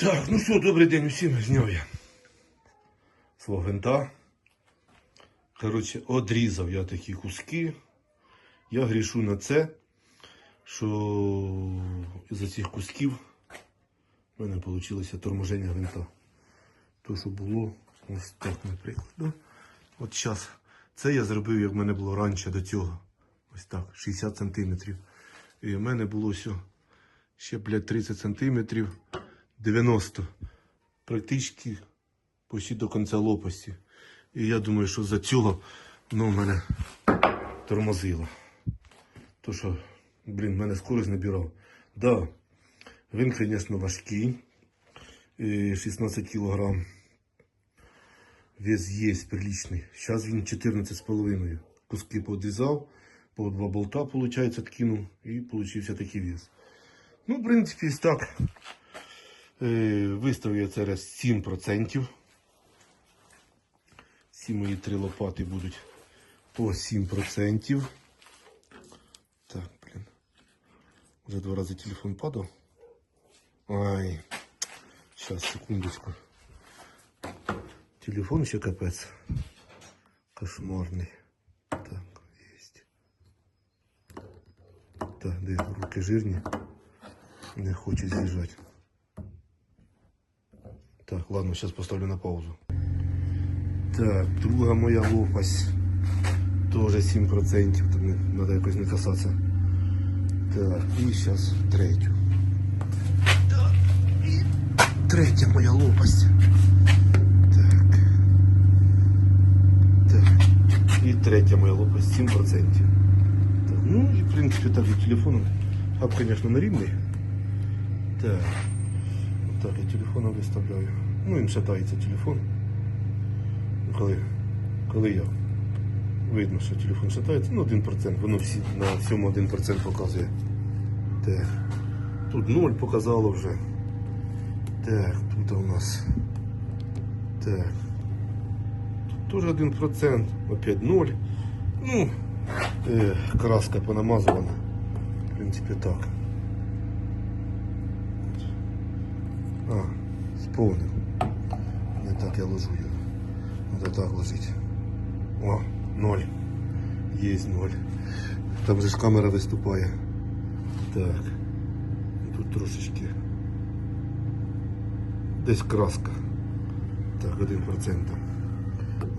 Так, ну що, добрий день усім, зняв я свого винта. Коротше, одрізав я такі куски. Я грішу на це, що із-за цих кусків в мене вийшло торможення гвинта. То, що було, ось так, наприклад. Да? От зараз. Це я зробив, як в мене було раніше до цього. Ось так, 60 сантиметрів. І в мене було все ще, блядь, 30 сантиметрів, 90. Практично почти до кінця лопасті. І я думаю, що за цього ну, мене тормозило. То що, блін, мене скорость набирав. Да, він, звісно, важкий. 16 кілограм. Вес є приличний. Зараз він 14,5. Куски подрізав, по два болта, виходить, откинув і получився такий вес. Ну, в принципі, так. Е, Виставив я це раз 7%. Всі мої три лопати будуть по 7%. Так, блін. Вже два рази телефон падав. Ай. Сейчас, секундочку. Телефон ще капець. Кошмарний. Так, есть. Так, де руки жирні. Не хочу з'їжджати. Так, ладно, сейчас поставлю на паузу. Так, друга моя лопасть. Тоже 7%. Там не- надо якось не касатися. Так, і зараз третю. Так, і третя моя лопасть. Так. Так. І третя моя лопасть 7%. Так, ну і в принципі так і телефоном. Хаб, звісно, на рівний. Так. Так, я телефоном виставляю. Ну, він шатається телефон. Ну, Коли, коли я. Видно, що телефон шатається. Ну, 1%. Воно всі, на всьому 1% показує. Так. Тут 0 показало вже. Так, тут у нас. Так. Тут теж 1%, опять 0. Ну, е, краска понамазувана. В принципі, так. А, сповнив. Не так я ложу його. Надо так ложить. О, ноль. Есть ноль. Там же ж камера виступає. Так. Тут трошечки. Десь краска. Так, 1%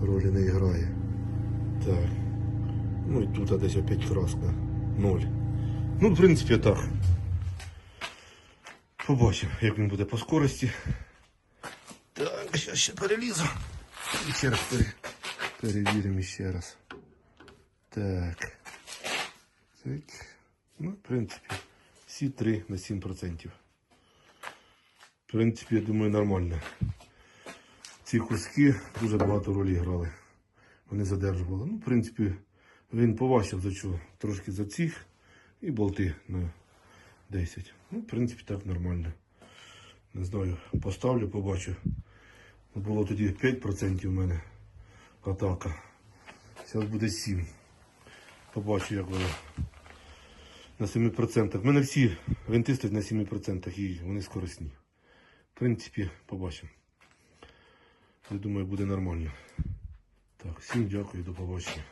ролі не грає. Так. Ну і тут десь опять краска. Ноль. Ну, в принципі, так. Побачимо, як він буде по скорості. Так, зараз ще перелізу. І ще раз пере... перевіримо ще раз. Так. Так. Ну, в принципі, всі три на 7%. В принципі, я думаю, нормально. Ці куски дуже багато ролі грали. Вони задержували. Ну, в принципі, він поважчав за чого. Трошки за цих і болти на 10. Ну, в принципі, так нормально. Не знаю, поставлю, побачу. Було тоді 5% у мене атака. Зараз буде 7. Побачу, як воно. На 7%. У мене всі винти стоять на 7% і вони скоростні. В принципі, побачимо. Я думаю, буде нормально. Так, всім дякую, до побачення.